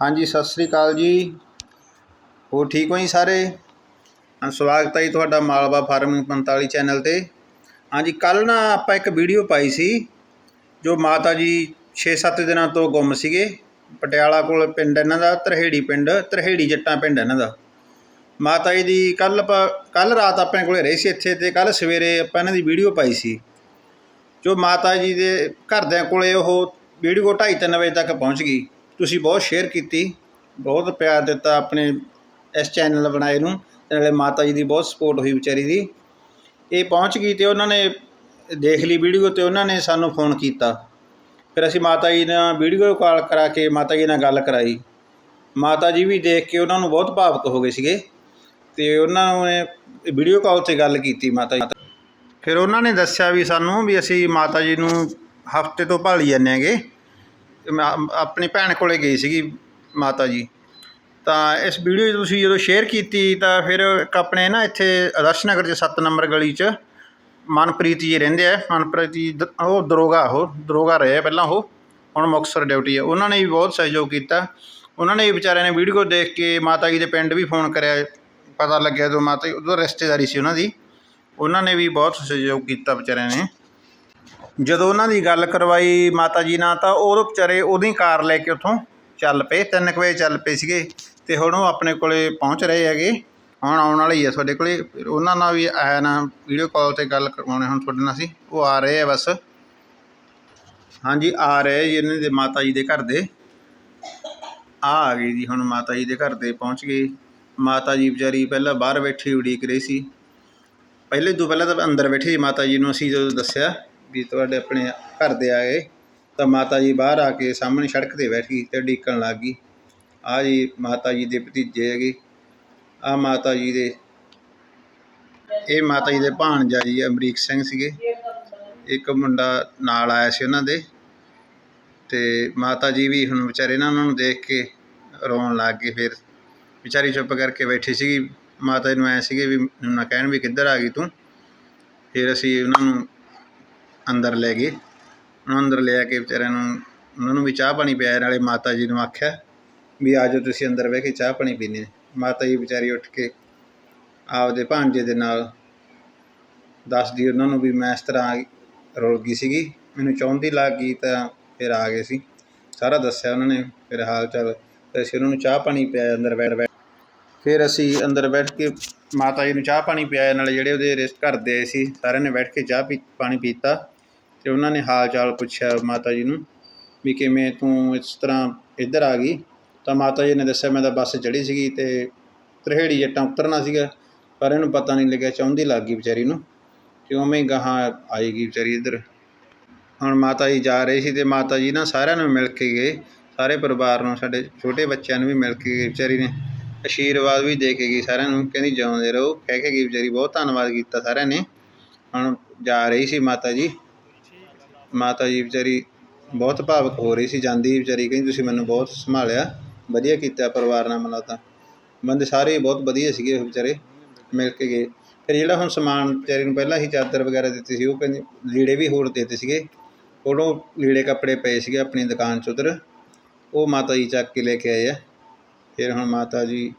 ਹਾਂਜੀ, ਸਤਿ ਸ੍ਰੀ ਅਕਾਲ ਜੀ। ਹੋਰ ਠੀਕ ਹੋ ਜੀ ਸਾਰੇ? ਹਾਂ ਸਵਾਗਤ ਹੈ ਜੀ ਤੁਹਾਡਾ ਮਾਲਵਾ ਫਾਰਮਿੰਗ 45 ਚੈਨਲ ਤੇ। ਹਾਂਜੀ ਕੱਲ ਨਾ ਆਪਾਂ ਇੱਕ ਵੀਡੀਓ ਪਾਈ ਸੀ, ਜੋ ਮਾਤਾ ਜੀ 6-7 ਦਿਨਾਂ ਤੋਂ ਗੁੰਮ ਸੀਗੇ। ਪਟਿਆਲਾ ਕੋਲ ਪਿੰਡ ਇਹਨਾਂ ਦਾ, ਤਰਹੇੜੀ ਪਿੰਡ, ਤਰਹੇੜੀ ਜੱਟਾਂ ਪਿੰਡ ਇਹਨਾਂ ਦਾ। ਮਾਤਾ ਜੀ ਦੀ ਕੱਲ ਆਪਾਂ ਕੱਲ ਰਾਤ ਆਪਣੇ ਕੋਲੇ ਰਹੀ ਸੀ ਇੱਥੇ ਤੇ ਕੱਲ ਸਵੇਰੇ ਆਪਾਂ ਇਹਨਾਂ ਦੀ ਵੀਡੀਓ ਪਾਈ ਸੀ। ਜੋ ਮਾਤਾ ਜੀ ਦੇ ਘਰਦਿਆਂ ਕੋਲੇ ਉਹ ਵੀਡੀਓ 2:30 ਵਜੇ ਤੱਕ ਪਹੁੰਚ ਗਈ। ਤੁਸੀਂ ਬਹੁਤ ਸ਼ੇਅਰ ਕੀਤੀ, ਬਹੁਤ ਪਿਆਰ ਦਿੱਤਾ ਆਪਣੇ ਇਸ ਚੈਨਲ ਬਣਾਏ ਨੂੰ, ਤੇ ਨਾਲੇ ਮਾਤਾ ਜੀ ਦੀ ਬਹੁਤ ਸਪੋਰਟ ਹੋਈ ਵਿਚਾਰੀ ਦੀ। ਇਹ ਪਹੁੰਚ ਗਈ ਤੇ ਉਹਨਾਂ ਨੇ ਦੇਖ ਲਈ ਵੀਡੀਓ ਤੇ ਉਹਨਾਂ ਨੇ ਸਾਨੂੰ ਫੋਨ ਕੀਤਾ। ਫਿਰ ਅਸੀਂ ਮਾਤਾ ਜੀ ਨਾਲ ਵੀਡੀਓ ਕਾਲ ਕਰਾ ਕੇ ਮਾਤਾ ਜੀ ਨਾਲ ਗੱਲ ਕਰਾਈ। ਮਾਤਾ ਜੀ ਵੀ ਦੇਖ ਕੇ ਉਹਨਾਂ ਨੂੰ ਬਹੁਤ ਭਾਵੁਕ ਹੋ ਗਏ ਸੀਗੇ ਤੇ ਉਹਨਾਂ ਨੇ ਵੀਡੀਓ ਕਾਲ ਤੇ ਗੱਲ ਕੀਤੀ ਮਾਤਾ ਜੀ ਫਿਰ ਉਹਨਾਂ ਨੇ ਦੱਸਿਆ ਵੀ ਸਾਨੂੰ ਵੀ ਅਸੀਂ ਮਾਤਾ ਜੀ ਨੂੰ ਹਫ਼ਤੇ ਤੋਂ ਭਾਲੀ ਜਾਂਦੇ ਹੈਗੇ। ਤੇ ਮੈਂ ਆਪਣੀ ਭੈਣ ਕੋਲ ਗਈ ਸੀਗੀ ਮਾਤਾ ਜੀ। ਤਾਂ ਇਸ ਵੀਡੀਓ ਤੁਸੀਂ ਜਦੋਂ ਸ਼ੇਅਰ ਕੀਤੀ ਤਾਂ ਫਿਰ ਇੱਕ ਆਪਣੇ ਨਾ ਇੱਥੇ ਆਦਰਸ਼ ਨਗਰ 'ਚ 7 ਨੰਬਰ ਗਲੀ 'ਚ ਮਨਪ੍ਰੀਤ ਜੀ ਰਹਿੰਦੇ ਆ। ਮਨਪ੍ਰੀਤ ਜੀ ਦ- ਉਹ ਦਰੋਗਾ ਉਹ ਦਰੋਗਾ ਰਹੇ ਆ ਪਹਿਲਾਂ ਉਹ। ਹੁਣ ਮੁਕਤਸਰ ਡਿਊਟੀ ਹੈ ਉਹਨਾਂ ਨੇ ਵੀ ਬਹੁਤ ਸਹਿਯੋਗ ਕੀਤਾ। ਉਹਨਾਂ ਨੇ ਵੀ ਵਿਚਾਰਿਆਂ ਨੇ ਵੀਡੀਓ ਦੇਖ ਕੇ ਮਾਤਾ ਜੀ ਦੇ ਪਿੰਡ ਵੀ ਫੋਨ ਕਰਿਆ। ਪਤਾ ਲੱਗਿਆ ਜਦੋਂ ਮਾਤਾ ਜੀ, ਉਦੋਂ ਰਿਸ਼ਤੇਦਾਰੀ ਸੀ ਉਹਨਾਂ ਦੀ। ਉਹਨਾਂ ਨੇ ਵੀ ਬਹੁਤ ਸਹਿਯੋਗ ਕੀਤਾ ਵਿਚਾਰਿਆਂ ਨੇ। ਜਦੋਂ ਉਹਨਾਂ ਦੀ ਗੱਲ ਕਰਵਾਈ ਮਾਤਾ ਜੀ ਨਾਲ ਤਾਂ ਉਹ ਵਿਚਾਰੇ ਉਹਦੀ ਕਾਰ ਲੈ ਕੇ ਉੱਥੋਂ ਚੱਲ ਪਏ, ਤਿੰਨ ਕੁ ਵਜੇ ਚੱਲ ਪਏ ਸੀਗੇ ਅਤੇ ਹੁਣ ਉਹ ਆਪਣੇ ਕੋਲੇ ਪਹੁੰਚ ਰਹੇ ਹੈਗੇ। ਹੁਣ ਆਉਣ ਵਾਲੇ ਹੀ ਆ ਤੁਹਾਡੇ ਕੋਲੇ। ਉਹਨਾਂ ਨਾਲ ਵੀ ਆਇਆ ਨਾ ਵੀਡੀਓ ਕਾਲ ਤੇ ਗੱਲ ਕਰਵਾਉਣੇ ਹੁਣ ਤੁਹਾਡੇ ਨਾਲ ਸੀ। ਉਹ ਆ ਰਹੇ ਆ ਬਸ। ਹਾਂਜੀ, ਆ ਰਹੇ ਜੀ ਇਹਨਾਂ ਦੇ ਮਾਤਾ ਜੀ ਦੇ ਘਰ ਦੇ। ਆ ਆ ਗਈ ਜੀ ਹੁਣ ਮਾਤਾ ਜੀ ਦੇ ਘਰ ਦੇ ਪਹੁੰਚ ਗਏ। ਮਾਤਾ ਜੀ ਵਿਚਾਰੀ ਪਹਿਲਾਂ ਬਾਹਰ ਬੈਠੀ ਉਡੀਕ ਰਹੀ ਸੀ। ਪਹਿਲੇ ਤੋਂ ਪਹਿਲਾਂ ਤਾਂ ਅੰਦਰ ਬੈਠੇ ਸੀ ਮਾਤਾ ਜੀ ਨੂੰ ਅਸੀਂ ਜਦੋਂ ਦੱਸਿਆ। ਵੀ ਤੁਹਾਡੇ ਆਪਣੇ ਘਰ ਦੇ ਆ ਗਏ, ਤਾਂ ਮਾਤਾ ਜੀ ਬਾਹਰ ਆ ਕੇ ਸਾਹਮਣੇ ਸੜਕ ਤੇ ਬੈਠ ਗਈ ਤੇ ਡੀਕਣ ਲੱਗ ਗਈ। ਆ ਜੀ ਮਾਤਾ ਜੀ ਦੇ ਭਤੀਜੇ ਹੈਗੇ। ਆ ਮਾਤਾ ਜੀ ਦੇ, ਇਹ ਮਾਤਾ ਜੀ ਦੇ ਭਾਣਜਾ ਜੀ ਅਮਰੀਕ ਸਿੰਘ ਸੀਗੇ। ਇੱਕ ਮੁੰਡਾ ਨਾਲ ਆਇਆ ਸੀ ਉਹਨਾਂ ਦੇ, ਤੇ ਮਾਤਾ ਜੀ ਵੀ ਹੁਣ ਵਿਚਾਰੇ ਨਾ ਉਹਨਾਂ ਨੂੰ ਦੇਖ ਕੇ ਰੋਣ ਲੱਗ ਗਏ ਫਿਰ। ਵਿਚਾਰੀ ਚੁੱਪ ਕਰਕੇ ਬੈਠੀ ਸੀਗੀ। ਮਾਤਾ ਜੀ ਨੂੰ ਐ ਸੀਗੇ ਵੀ ਨਾ ਕਹਿਣ ਵੀ ਕਿੱਧਰ ਆ ਗਈ ਤੂੰ? ਫਿਰ ਅਸੀਂ ਉਹਨਾਂ ਨੂੰ ਅੰਦਰ ਲੈ ਗਏ। ਉਹਨਾਂ ਨੂੰ ਅੰਦਰ ਲੈ ਕੇ ਵਿਚਾਰਿਆਂ ਨੂੰ, ਉਹਨਾਂ ਨੂੰ ਵੀ ਚਾਹ ਪਾਣੀ ਪਿਆਇਆ। ਨਾਲੇ ਮਾਤਾ ਜੀ ਨੂੰ ਆਖਿਆ ਵੀ ਆ ਜਾਓ ਤੁਸੀਂ ਅੰਦਰ ਬਹਿ ਕੇ ਚਾਹ ਪਾਣੀ ਪੀਣੇ ਮਾਤਾ ਜੀ ਵਿਚਾਰੀ ਉੱਠ ਕੇ ਆਪਦੇ ਭਾਂਜੇ ਦੇ ਨਾਲ ਦੱਸਦੀ ਉਹਨਾਂ ਨੂੰ ਵੀ ਮੈਂ ਇਸ ਤਰ੍ਹਾਂ ਰੁਲ ਗਈ ਸੀਗੀ। ਮੈਨੂੰ ਚਾਹੁੰਦੀ ਲੱਗ ਗਈ ਤਾਂ ਫਿਰ ਆ ਗਏ ਸੀ। ਸਾਰਾ ਦੱਸਿਆ ਉਹਨਾਂ ਨੇ। ਫਿਰ ਹਾਲ ਚਾਲ ਅਸੀਂ ਉਹਨਾਂ ਨੂੰ ਚਾਹ ਪਾਣੀ ਪਿਆਇਆ ਅੰਦਰ ਬੈਠ ਬੈਠ। ਫਿਰ ਅਸੀਂ ਅੰਦਰ ਬੈਠ ਕੇ ਮਾਤਾ ਜੀ ਨੂੰ ਚਾਹ ਪਾਣੀ ਪਿਆਇਆ। ਨਾਲੇ ਜਿਹੜੇ ਉਹਦੇ ਰਿਸ਼ਤ ਘਰ ਦੇ ਆਏ ਸੀ, ਸਾਰਿਆਂ ਨੇ ਬੈਠ ਕੇ ਚਾਹ ਪੀ, ਪਾਣੀ ਪੀਤਾ। ਅਤੇ ਉਹਨਾਂ ਨੇ ਹਾਲ ਚਾਲ ਪੁੱਛਿਆ ਮਾਤਾ ਜੀ ਨੂੰ ਵੀ ਕਿਵੇਂ ਤੂੰ ਇਸ ਤਰ੍ਹਾਂ ਇੱਧਰ ਆ ਗਈ? ਤਾਂ ਮਾਤਾ ਜੀ ਨੇ ਦੱਸਿਆ, ਮੈਂ ਤਾਂ ਬੱਸ ਚੜ੍ਹੀ ਸੀਗੀ ਅਤੇ ਤਰਹੇੜੀ ਜੱਟਾਂ ਉਤਰਨਾ ਸੀਗਾ, ਪਰ ਇਹਨੂੰ ਪਤਾ ਨਹੀਂ ਲੱਗਿਆ, ਚਾਹੁੰਦੀ ਲੱਗ ਗਈ ਵਿਚਾਰੀ ਨੂੰ ਤੇ ਉਵੇਂ ਹੀ ਗਾਹਾਂ ਆਏਗੀ ਵਿਚਾਰੀ ਇੱਧਰ। ਹੁਣ ਮਾਤਾ ਜੀ ਜਾ ਰਹੇ ਸੀ ਅਤੇ ਮਾਤਾ ਜੀ ਨਾ ਸਾਰਿਆਂ ਨੂੰ ਮਿਲ ਕੇ ਗਏ, ਸਾਰੇ ਪਰਿਵਾਰ ਨੂੰ, ਸਾਡੇ ਛੋਟੇ ਬੱਚਿਆਂ ਨੂੰ ਵੀ ਮਿਲ ਕੇ ਗਏ ਵਿਚਾਰੀ ਨੇ। ਆਸ਼ੀਰਵਾਦ ਵੀ ਦੇ ਕੇ ਗਈ ਸਾਰਿਆਂ ਨੂੰ, ਕਹਿੰਦੀ ਜਿਉਂਦੇ ਰਹੋ, ਕਹਿ ਕੇ ਗਈ ਵਿਚਾਰੀ, ਬਹੁਤ ਧੰਨਵਾਦ ਕੀਤਾ ਸਾਰਿਆਂ ਨੇ। ਹੁਣ ਜਾ ਰਹੀ ਸੀ ਮਾਤਾ ਜੀ। ਮਾਤਾ ਜੀ ਵਿਚਾਰੀ ਬਹੁਤ ਭਾਵਕ ਹੋ ਰਹੀ ਸੀ, ਜਾਂਦੀ ਵਿਚਾਰੀ, ਕਹਿੰਦੀ ਤੁਸੀਂ ਮੈਨੂੰ ਬਹੁਤ ਸੰਭਾਲਿਆ, ਵਧੀਆ ਕੀਤਾ ਪਰਿਵਾਰ ਨਾਲ ਮਿਲਾ ਤਾਂ ਬੰਦੇ ਸਾਰੇ ਬਹੁਤ ਵਧੀਆ ਸੀਗੇ ਉਹ ਵਿਚਾਰੇ, ਮਿਲ ਕੇ ਗਏ। ਫਿਰ ਜਿਹੜਾ ਹੁਣ ਸਮਾਨ ਵਿਚਾਰੀ ਨੂੰ ਪਹਿਲਾਂ ਹੀ ਚਾਦਰ ਵਗੈਰਾ ਦਿੱਤੀ ਸੀ, ਉਹ ਕਹਿੰਦੀ ਲੀੜੇ ਵੀ ਹੋਰ ਦਿੱਤੇ ਸੀਗੇ। ਉਦੋਂ ਲੀੜੇ ਕੱਪੜੇ ਪਏ ਸੀਗੇ ਆਪਣੀ ਦੁਕਾਨ 'ਚ ਉੱਧਰ, ਉਹ ਮਾਤਾ ਜੀ ਚੱਕ ਕੇ ਲੈ ਕੇ ਆਏ ਆ। ਫਿਰ ਹੁਣ ਮਾਤਾ ਜੀ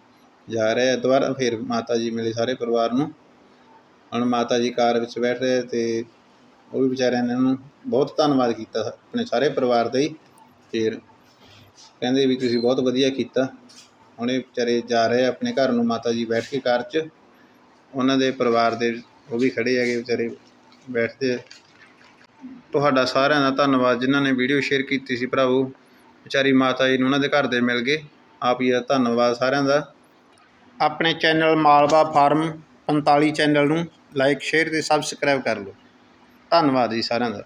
ਜਾ ਰਹੇ ਆ ਦੁਬਾਰਾ, ਫਿਰ ਮਾਤਾ ਜੀ ਮਿਲੇ ਸਾਰੇ ਪਰਿਵਾਰ ਨੂੰ। ਹੁਣ ਮਾਤਾ ਜੀ ਕਾਰ ਵਿੱਚ ਬੈਠ ਰਹੇ ਤੇ ਉਹ ਵੀ ਵਿਚਾਰਿਆਂ ਨੇ ਉਹਨੂੰ ਬਹੁਤ ਧੰਨਵਾਦ ਕੀਤਾ ਆਪਣੇ ਸਾਰੇ ਪਰਿਵਾਰ ਦਾ ਹੀ। ਫਿਰ ਕਹਿੰਦੇ ਵੀ ਤੁਸੀਂ ਬਹੁਤ ਵਧੀਆ ਕੀਤਾ। ਹੁਣ ਇਹ ਵਿਚਾਰੇ ਜਾ ਰਹੇ ਆਪਣੇ ਘਰ ਨੂੰ ਮਾਤਾ ਜੀ ਬੈਠ ਕੇ ਕਾਰ 'ਚ। ਉਹਨਾਂ ਦੇ ਪਰਿਵਾਰ ਦੇ ਉਹ ਵੀ ਖੜੇ ਹੈਗੇ ਵਿਚਾਰੇ ਬੈਠਦੇ ਤੁਹਾਡਾ ਸਾਰਿਆਂ ਦਾ ਧੰਨਵਾਦ ਜਿਨ੍ਹਾਂ ਨੇ ਵੀਡੀਓ ਸ਼ੇਅਰ ਕੀਤੀ ਸੀ ਭਰਾਵੋ। ਵਿਚਾਰੀ ਮਾਤਾ ਜੀ ਨੂੰ ਉਹਨਾਂ ਦੇ ਘਰ ਦੇ ਮਿਲ ਗਏ। ਆਪ ਜੀ ਦਾ ਧੰਨਵਾਦ ਸਾਰਿਆਂ ਦਾ। ਆਪਣੇ ਚੈਨਲ ਮਾਲਵਾ ਫਾਰਮ 45 ਚੈਨਲ ਨੂੰ ਲਾਈਕ, ਸ਼ੇਅਰ ਤੇ ਸਬਸਕ੍ਰਾਈਬ ਕਰ ਲਓ। ਧੰਨਵਾਦ ਜੀ ਸਾਰਿਆਂ ਦਾ।